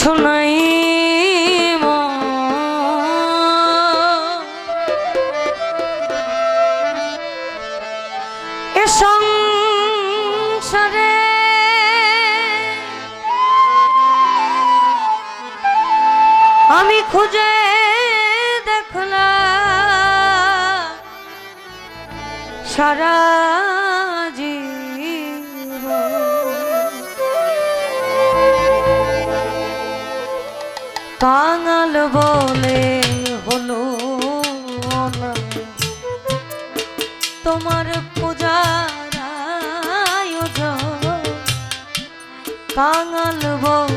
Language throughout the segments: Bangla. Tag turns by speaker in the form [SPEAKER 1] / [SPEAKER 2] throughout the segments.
[SPEAKER 1] কিছু নাই। এ সংসারে আমি খুঁজে দেখলাম সারা কাঙাল বলে হলো তোমার পূজার আয়োজন কাঙাল বলে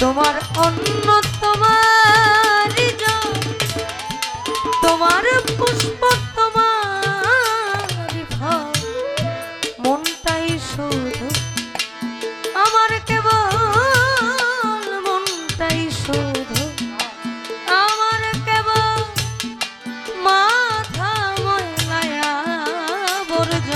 [SPEAKER 1] তোমার অন্ন তোমার তোমার পুষ্প তোমার মনটাই শুধু আমার কেবল, মনটাই শুধু আমার কেবল মাথা ময়লায়া বর্জ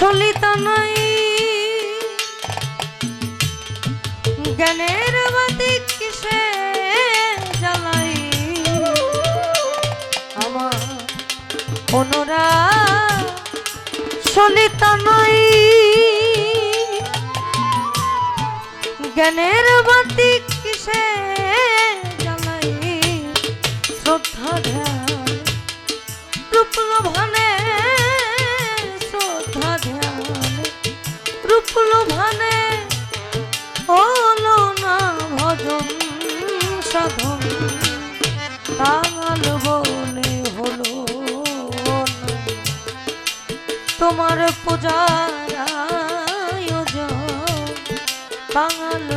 [SPEAKER 1] সলিত নাই। জ্ঞানের বাতি কিসে জ্বালাই? আমার অনুরা সলিত নাই। জ্ঞানের বাতি কিসে জ্বালাই? শ্রদ্ধা ধ্যান রূপলভানে শ্রদ্ধা কাঙাল বনে হলো তোমার পূজার আয়োজন। কাঙাল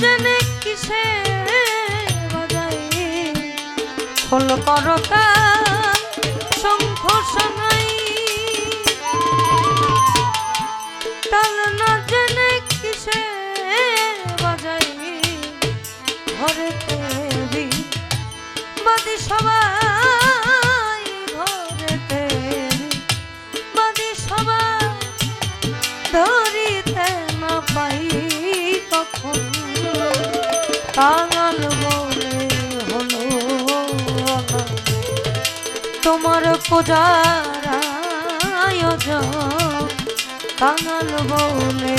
[SPEAKER 1] জেনে কিসে বাজাই খোল করকাল শঙ্খ শোনাই তাল না জেনে কিসে বাজাই ঘরে বাদি সবাই পূজার আয়োজন কাঙাল বলে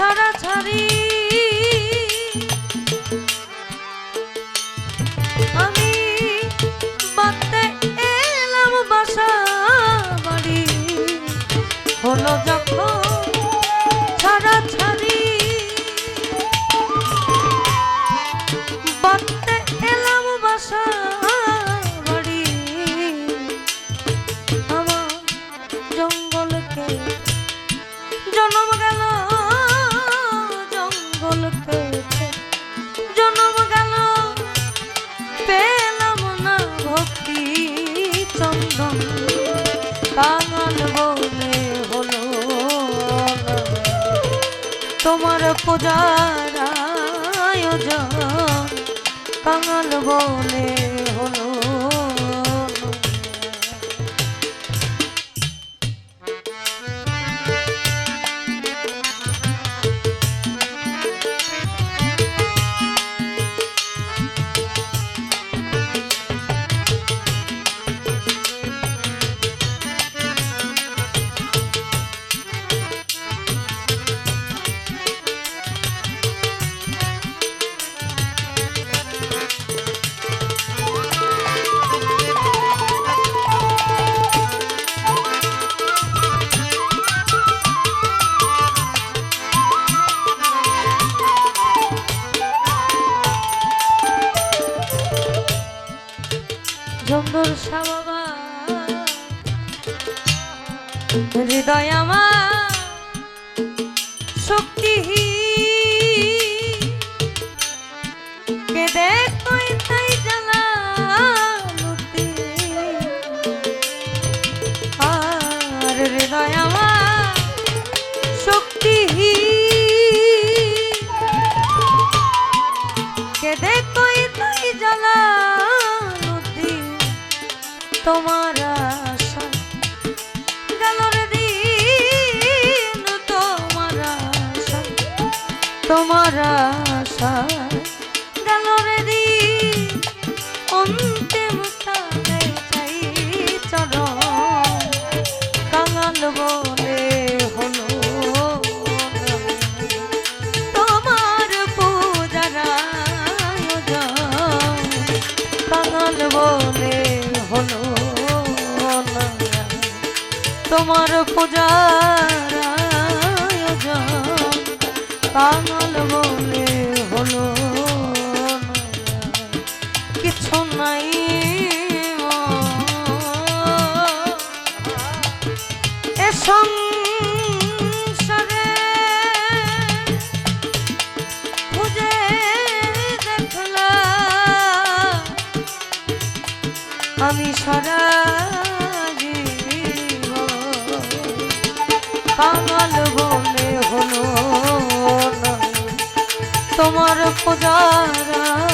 [SPEAKER 1] ছাড়া ছাড়ি পূজার আয়োজন। কাঙাল বলে তাই জ্বালা লুটি। তোমার তোমার আশা গেল রে দিন। অন্তিম চাই চরণ। কাঙাল বলে হলো তোমার পূজার কাঙাল বলে হলো তোমার পূজার কাঙাল কাঙাল বলে হলো তোমার পূজার